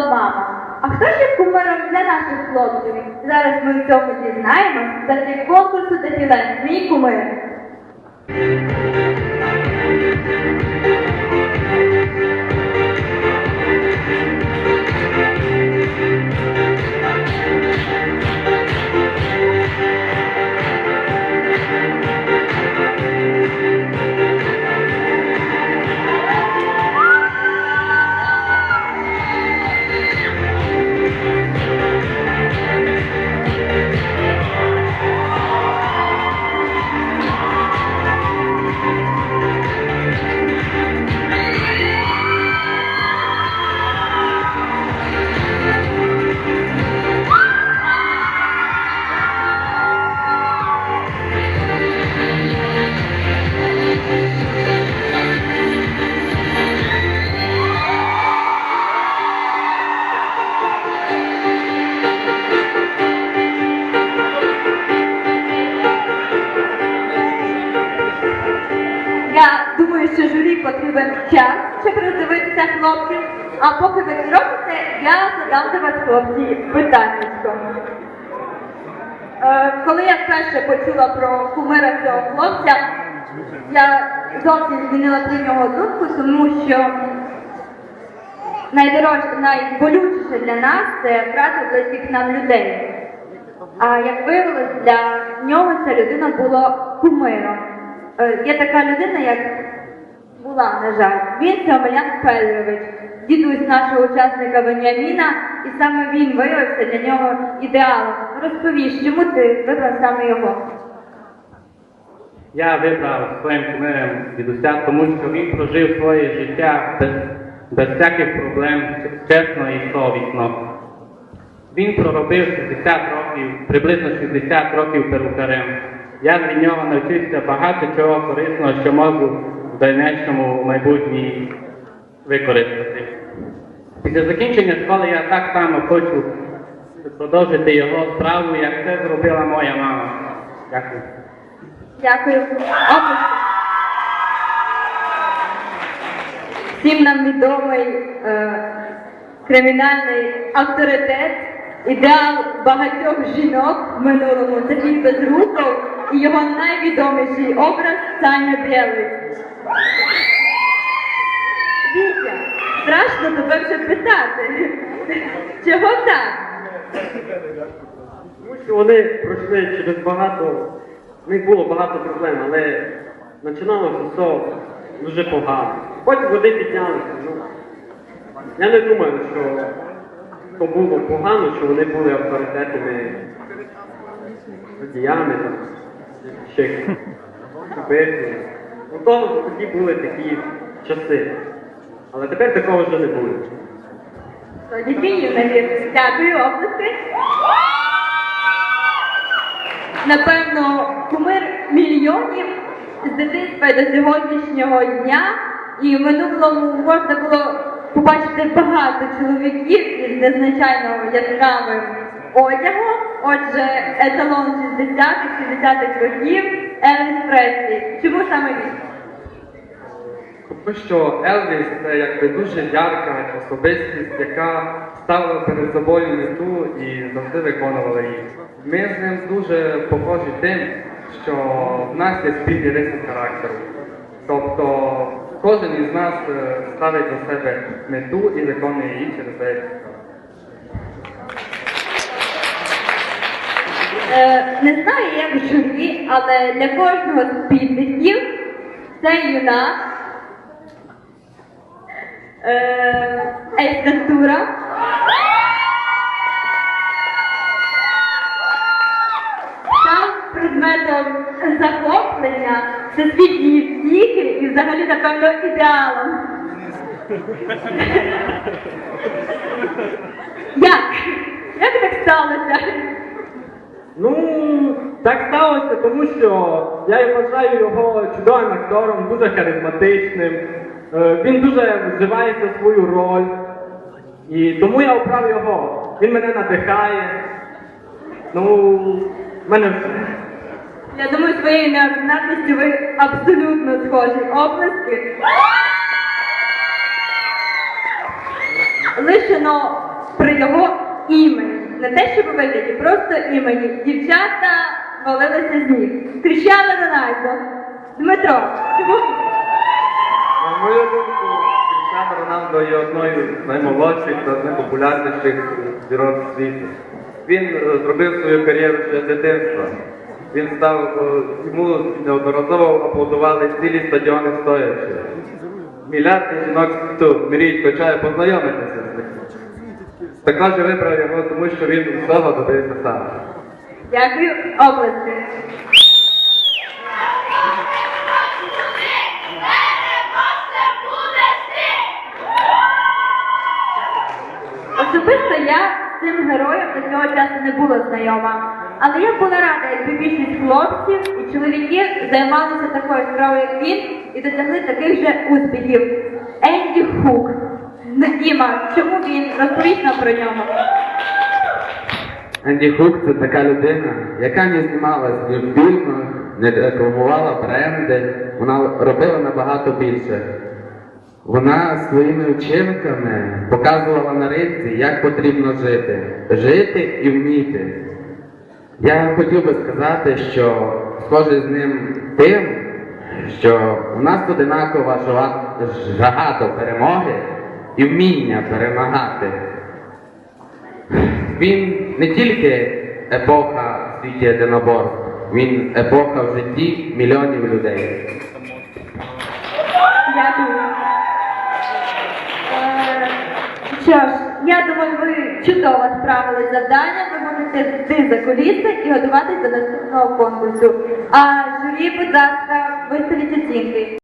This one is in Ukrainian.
мама. А хто ж є кумиром для наших хлопців? Зараз ми в цьому дізнаємось за цей конкурсу дефіле. Мій кумир. Що журі потрібен час, щоб роздивитися хлопців. А поки ви це я задам до вас хлопці питаннячко. Е, коли я вперше почула про кумира цього хлопця, я зовсім змінила про нього думку, тому що найдорожче, найболючіше для нас це втрата близьких нам людей. А як виявилось, для нього ця людина була кумиром. Е, Є така людина, як була, на жаль. Він це Омелян Федорович, дідусь нашого учасника Веніаміна, і саме він виявився для нього ідеалом. Розповіш, чому ти вибрав саме його? Я вибрав своїм кумиром дідуся, тому що він прожив своє життя без, без всяких проблем, чесно і совісно. Він проробив 60 років, приблизно 60 років перукарем. Я від нього навчився багато чого корисного, що можу дальнішому майбутній використати. Після закінчення школи я так само хочу продовжити його справу, як це зробила моя мама. Дякую. Дякую. Всім нам відомий е, кримінальний авторитет, ідеал багатьох жінок в минулому Сергій Безруков і його найвідоміший образ Саня Білий. Вітя, страшно тебе вже питати. Чого так? Тому що вони пройшли через багато, в них було багато проблем, але починалося все дуже погано. Потім вони піднялися. Ну, я не думаю, що то було погано, що вони були авторитетними водіями, там, ще вбивцями. Ну, то тоді були такі часи. Але тепер такого вже не буде. Тоді навірно. Дякую, оплески. Напевно, кумир мільйонів з дитинства до сьогоднішнього дня. І в минулому можна було побачити багато чоловіків із незвичайно яскравим одягом. Отже, еталон 60-х, 70-х років Елвіс Преслі. Чому саме він? Тому що Елвіс це якби дуже ярка особистість, яка ставила перед собою мету і завжди виконувала її. Ми з ним дуже похожі тим, що в нас є спільні риси характеру. Тобто кожен із нас е, ставить до себе мету і виконує її через деякий не знаю, як журі, але для кожного з підлітків цей юнак е, Ейс Вентура предметом захоплення, всесвітньої втіхи і взагалі, напевно, ідеалом. Як? Ну, так сталося, тому що я вважаю його чудовим актором, дуже харизматичним. Е, Він дуже вживається свою роль. І тому я обрав його. Він мене надихає. Ну, мене все. Я думаю, своєю неординарністю ви абсолютно схожі. Оплески. лишено при його імені. Не те, що у просто імені. Дівчата валилися з ніг. Кричали Рональдо. Дмитро, чому? На мою думку, Крістіано Роналдо є одною з наймолодших та найпопулярніших зірок світу. Він е, зробив свою кар'єру ще з дитинства. Він став, е, йому неодноразово аплодували цілі стадіони стоячи. Мільярди жінок світу мріють хоча познайомитися з ним. Також я вибрав його, тому що він усього добився сам. Дякую, області. Особисто я з цим героєм до цього часу не була знайома. Але я була рада, якби більшість хлопців і чоловіків займалися такою справою, як він, і досягли таких же успіхів. Енді Хук. Ну, Діма, чому він? Розповість нам про нього. Енді Хук це така людина, яка не знімалась ні в фільмах, не рекламувала бренди, вона робила набагато більше. Вона своїми вчинками показувала на ринці, як потрібно жити. Жити і вміти. Я хотів би сказати, що схожий з ним тим, що у нас одинакова жага до перемоги і вміння перемагати. Він не тільки епоха в світі єдиноборств, він епоха в житті мільйонів людей. Дякую. Е, Що ж, я думаю, ви чудово справились з завданням. Ви можете йти за куліси і готуватись до наступного конкурсу. А журі, будь ласка, виставіть оцінки.